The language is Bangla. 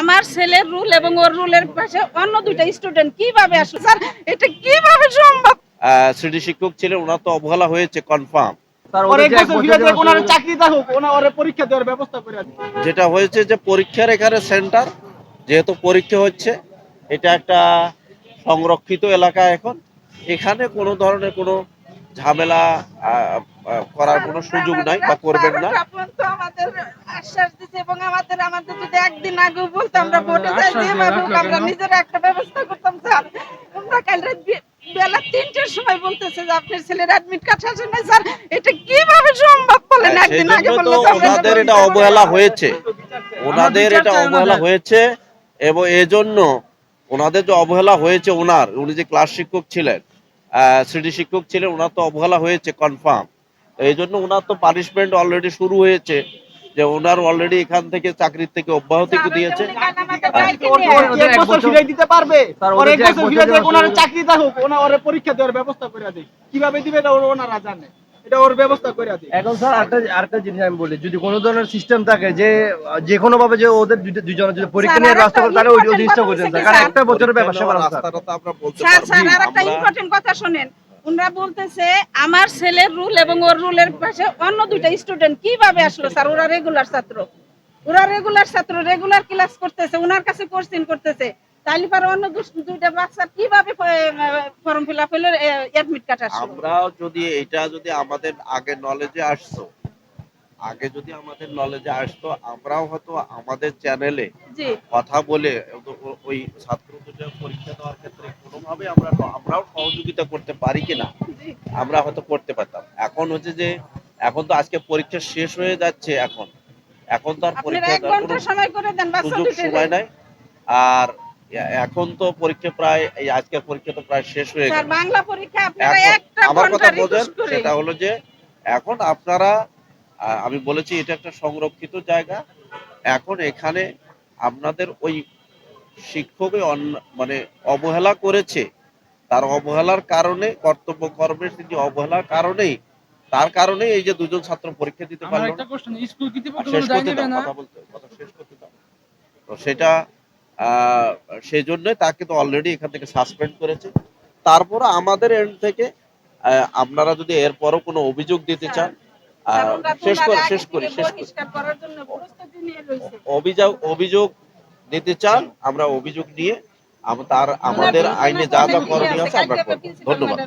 আমার ছেলের রুল এবং ওর রুলের পাশে অন্য দুইটা স্টুডেন্ট কীভাবে আসলো? স্যার এটা কীভাবে সম্ভব? শ্রেণি শিক্ষক ছিলেন ওনার তো অবহেলা হয়েছে কনফার্ম যেটা হয়েছে যে পরীক্ষার এখানে সেন্টার যেহেতু পরীক্ষা হচ্ছে এটা একটা সংরক্ষিত এলাকা এখন। এখানে কোনো ধরনের কোনো ঝামেলা করার কোনো সুযোগ নাই বা করবেন না। আমাদের আশ্বাস দিচ্ছে এবং আমাদের আমাদের যদি একদিন আগে বলতো আমরা ভোটে যাই যে দিয়ে ভাবে আমরা নিজেরা একটা ব্যবস্থা করতাম স্যার। আমরা কাল রাত বেলা তিনটের সময় বলতেছে যে আপনার ছেলের অ্যাডমিট কার্ড আছে না স্যার। এটা কীভাবে সম্ভব বলেন? হ্যাঁ, একদিন আগে জন্য বললে ওনাদের এটা অবহেলা হয়েছে। ওনাদের এটা অবহেলা ওনাদের। হয়েছে এবং এজন্য ওনাদের যে অবহেলা হয়েছে ওনার উনি যে ক্লাস শিক্ষক ছিলেন আহ, শ্রেণি শিক্ষক ছিলেন ওনার তো অবহেলা হয়েছে কনফার্ম এই জন্য ওনার তো পানিশমেন্ট অলরেডি শুরু হয়েছে। যে ওনার অলরেডি এখান থেকে চাকরির থেকে অব্যাহতি দিয়েছে। পরীক্ষা দেওয়ার ব্যবস্থা করে কীভাবে দিবে ওনারা জানে। এটা ওর ব্যবস্থা করে এখন স্যার আরেকটা আরেকটা জিনিস আমি বলি যদি কোনো ধরনের সিস্টেম থাকে যে যে কোনো ভাবে যে ওদের দুজনের যদি পরীক্ষা নিয়ে আরেকটা ব্যবস্থা করে তাহলে ওই ওই জিনিসটা কথা করছেন হচ্ছে কি, কারণ একটা বছরের ব্যবসা করা রাস্তাটা তো আমরা বলতে স্যার পারব। স্যার আর ইম্পর্টেন্ট কথা শোনেন। ওনারা বলতেছে, আমার ছেলের রুল এবং ওর রুলের পাশে অন্য দুইটা স্টুডেন্ট কীভাবে আসলো স্যার? ওরা রেগুলার ছাত্র। ওরা রেগুলার ছাত্র রেগুলার ক্লাস করতেছে, ওনার কাছে কোশ্চেন করতেছে। তাইলে পরে অন্য দুইটা বাচ্চা কীভাবে ফর্ম ফিল আপ হলো অ্যাডমিট কার্ড আসলো? আমরাও যদি, এটা যদি আমাদের আগে নলেজে আসতো আগে যদি আমাদের নলেজে আসতো আমরাও হয়তো আমাদের চ্যানেলে কথা বলে ওই ছাত্র পরীক্ষা দেওয়ার ক্ষেত্রে কোনোভাবে আমরা আমরাও সহযোগিতা করতে পারি কিনা আমরা হয়তো করতে পারতাম। এখন হচ্ছে যে এখন তো আজকে পরীক্ষা শেষ হয়ে যাচ্ছে এখন। এখন তো আর পরীক্ষা দেওয়ার সময় করে দেন সুযোগ সময় নাই। আর এখন তো পরীক্ষা প্রায় এই আজকের পরীক্ষা তো প্রায় শেষ হয়ে স্যার গেল। বাংলা পরীক্ষা আপনারা এখন একটা আমার কথা করে সেটা হলো যে এখন আপনারা আমি বলেছি এটা একটা সংরক্ষিত জায়গা। এখন এখানে আপনাদের ওই শিক্ষকে মানে অবহেলা করেছে। তার অবহেলার কারণে কর্তব্য কর্মের যে অবহেলার কারণেই তার কারণে এই যে দুজন ছাত্র পরীক্ষা দিতে পারল শেষ করতে দাও কথা বলতে কথা শেষ করতে দাও। তো সেটা আহ, সেই জন্য তাকে তো অলরেডি এখান থেকে সাসপেন্ড করেছে। তারপর আমাদের এন্ড থেকে আহ, আপনারা যদি এরপরও কোনো অভিযোগ দিতে চান ওরা তো শেষ করে শেষ করি শেষ করি। অভিযোগ অভিযোগ দিতে চান আমরা অভিযোগ নিয়ে তার আমাদের আইনে যা যা করণীয় আছে আমরা করব। ধন্যবাদ।